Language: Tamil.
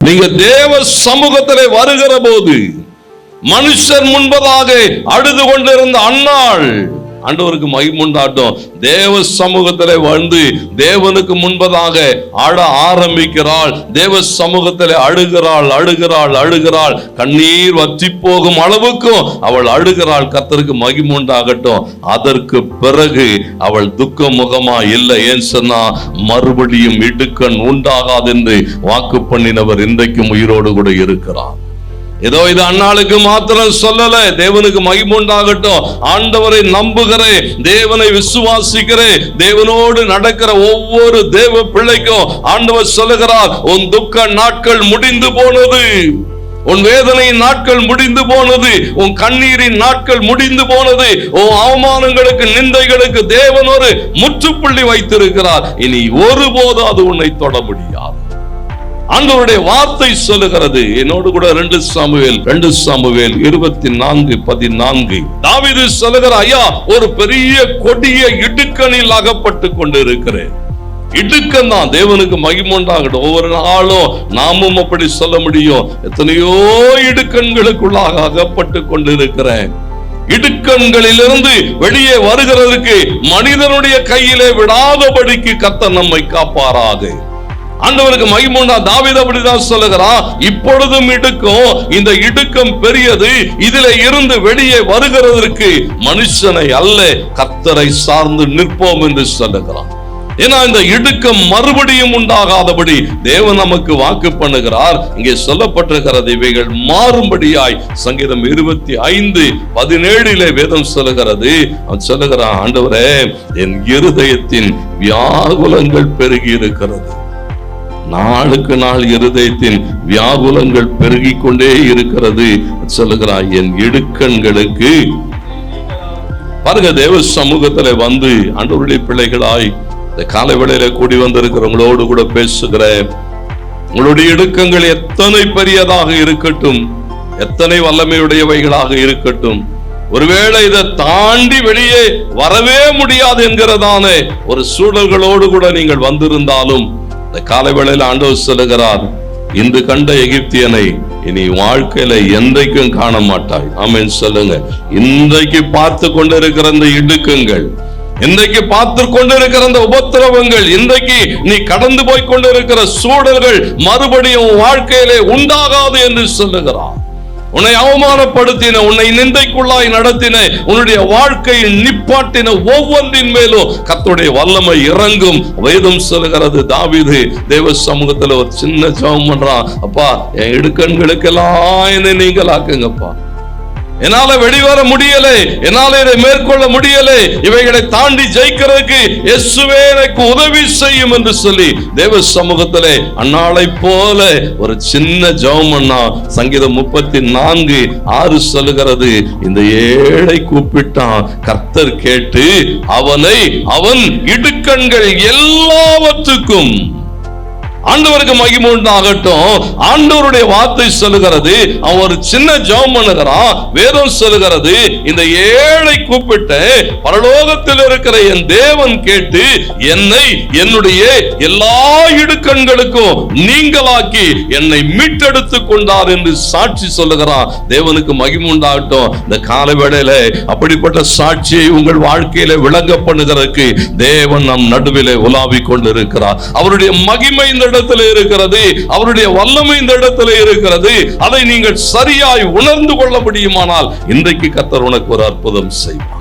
நீங்க தேவ சமூகத்திலே வருகிற போது மனுஷர் முன்பதாக அழுது கொண்டிருந்த அன்னாள் ஆண்டவருக்கு மகிமுண்டாட்டம். தேவ சமூகத்தில் வந்து தேவனுக்கு முன்பதாக ஆட ஆரம்பிக்கிறாள். தேவ சமூகத்திலே அழுகிறாள் அழுகிறாள் அழுகிறாள். கண்ணீர் வற்றி போகும் அளவுக்கும் அவள் அழுகிறாள். கத்தருக்கு மகிமுண்டாகட்டும். அதற்கு பிறகு அவள் துக்க முகமா இல்லை ஏன் சொன்னா மறுபடியும் இடுக்கண் உண்டாகாது என்று வாக்கு பண்ணினவர் இன்றைக்கும் உயிரோடு கூட இருக்கிறார். ஏதோ இது அண்ணாளுக்கு மாத்திரம் சொல்லல தேவனுக்கு மகிமுண்டாகட்டும் ஆண்டவரை நம்புகிறேன் தேவனை விசுவாசிக்கிறேன். தேவனோடு நடக்கிற ஒவ்வொரு தேவ பிள்ளைக்கும் ஆண்டவர் சொல்லுகிறார் உன் துக்க நாட்கள் முடிந்து போனது. உன் வேதனையின் நாட்கள் முடிந்து போனது. உன் கண்ணீரின் நாட்கள் முடிந்து போனது. உன் அவமானங்களுக்கு நிந்தைகளுக்கு தேவன் ஒரு முற்றுப்புள்ளி வைத்திருக்கிறார். இனி ஒருபோதும் அது உன்னை தொட முடியாது. ஆண்டவருடைய வார்த்தை சொல்லுகிறது. என்னோடு கூட ரெண்டு சாமுவேல் ரெண்டு சாமுவேல் இருபத்தி நான்கு பதினான்கு. தாவிது சொல்லுகிற ஐயா ஒரு பெரிய கொடிய இடுக்கணில் அகப்பட்டு கொண்டிருக்கிறேன். இடுக்கம் தான் தேவனுக்கு மகிமுண்டாகட்டும் ஒவ்வொரு நாளும் நாமும் அப்படி சொல்ல முடியும். எத்தனையோ இடுக்கண்களுக்குள்ளாக அகப்பட்டு கொண்டிருக்கிறேன். இடுக்கண்களிலிருந்து வெளியே வருகிறதுக்கு மனிதனுடைய கையிலே விடாதபடிக்கு கத்த நம்மை காப்பாறாது ஆண்டவருக்கு மகிமுண்டா தாவித அப்படிதான் சொல்லுகிறான் இப்பொழுதும் இடுக்கும். இந்த இடுக்கம் பெரியது இதுல இருந்து வெளியே வருகிறதற்கு மனுஷனை அல்ல கத்தரை சார்ந்து நிற்போம் என்று சொல்லுகிறான். ஏன்னா இந்த இடுக்கம் மறுபடியும் உண்டாகாதபடி தேவன் நமக்கு வாக்கு பண்ணுகிறார். இங்கே சொல்லப்பட்டிருக்கிறது இவைகள் மாறும்படியாய் சங்கீதம் இருபத்தி ஐந்து பதினேழிலே வேதம் சொல்லுகிறது. அவன் சொல்லுகிறான் ஆண்டவரே என் இருதயத்தின் வியாகுலங்கள் பெருகி இருக்கிறது. நாளுக்கு நாள் இருதயத்தின் வியாகுலங்கள் பெருகி கொண்டே இருக்கிறது. சொல்லுகிறாய் என் இடுக்கண்களுக்கு பாருங்க தேவ சமூகத்துல வந்து ஆண்டவருடைய பிள்ளைகளாய் இந்த காலை வேளையில கூடி வந்திருக்கிறவங்களோடு கூட பேசுகிறேன். உங்களுடைய இடுக்கங்கள் எத்தனை பெரியதாக இருக்கட்டும் எத்தனை வல்லமையுடையவைகளாக இருக்கட்டும் ஒருவேளை இதை தாண்டி வெளியே வரவே முடியாது என்கிறதான ஒரு சூழல்களோடு கூட நீங்கள் வந்திருந்தாலும் இந்த காலை வேளையில் ஆண்டவர் சொல்லுகிறார் இன்று கண்ட எகிப்தியனை இனி வாழ்க்கையில என்றைக்கும் காண மாட்டாய் ஆமேன் சொல்லுங்க. இன்றைக்கு பார்த்து கொண்டிருக்கிற இந்த இடுக்கங்கள் இன்றைக்கு பார்த்து கொண்டிருக்கிற அந்த உபத்திரவங்கள் இன்றைக்கு நீ கடந்து போய் கொண்டிருக்கிற சூழல்கள் மறுபடியும் வாழ்க்கையிலே உண்டாகாது என்று சொல்லுகிறார். உன்னை அவமானப்படுத்தின உன்னை நிந்தைக்குள்ளாய் நடத்தின உன்னுடைய வாழ்க்கையில் நிப்பாட்டின ஒவ்வொன்றின் மேலும் கத்துடைய வல்லமை இறங்கும். வேதம் சொல்லுகிறது தாவீது தேவ சமூகத்துல ஒரு சின்ன ஜெபம் பண்றான். அப்பா என் இடுக்கண்களுக்கெல்லாம் என்னை நீங்களாக்குங்கப்பா. என்னால வெளிவர முடியல. என்னால இதை மேற்கொள்ள முடியல. இவைகளை தாண்டி ஜெயிக்கிறதுக்கு இயேசுவே எனக்கு உதவி செய்யும் என்று சொல்லி தேவ சமூகத்திலே அன்னாளை போல ஒரு சின்ன ஜெபம் சங்கீதம் முப்பத்தி நான்கு ஆறு சொல்லுகிறது. இந்த ஏழை கூப்பிட்டான். கர்த்தர் கேட்டு அவனை அவன் இடுக்கண்கள் எல்லாவற்றுக்கும் ஆண்டவருக்கு மகிமை உண்டாகட்டும். ஆண்டவருடைய வார்த்தை சொல்லுகிறது. அவன் ஒரு சின்ன ஜெபம் பண்ணுகிறான். வேதம் சொல்லுகிறது. இந்த ஏழை கூப்பிட்டு பரலோகத்தில் இருக்கிற என் தேவன் கேட்டு என்னை என்னுடைய எல்லா இடுக்கண்களுக்கும் நீங்களாக்கி என்னை மீட்டெடுத்து கொண்டார் என்று சாட்சி சொல்லுகிறான். தேவனுக்கு மகிமை உண்டாகட்டும். இந்த கால வேளையில அப்படிப்பட்ட சாட்சியை உங்கள் வாழ்க்கையில விளங்க பண்ணுகிறதுக்கு தேவன் நம் நடுவிலே உலாவிக் கொண்டிருக்கிறார். அவருடைய மகிமை இந்த இடத்துல இருக்கிறது. அவருடைய வல்லமை இந்த இடத்துல இருக்கிறது. அதை நீங்கள் சரியாய் உணர்ந்து கொள்ள முடியுமானால் இன்றைக்கு கத்தர் உனக்கு ஒரு அற்புதம் செய்வார்.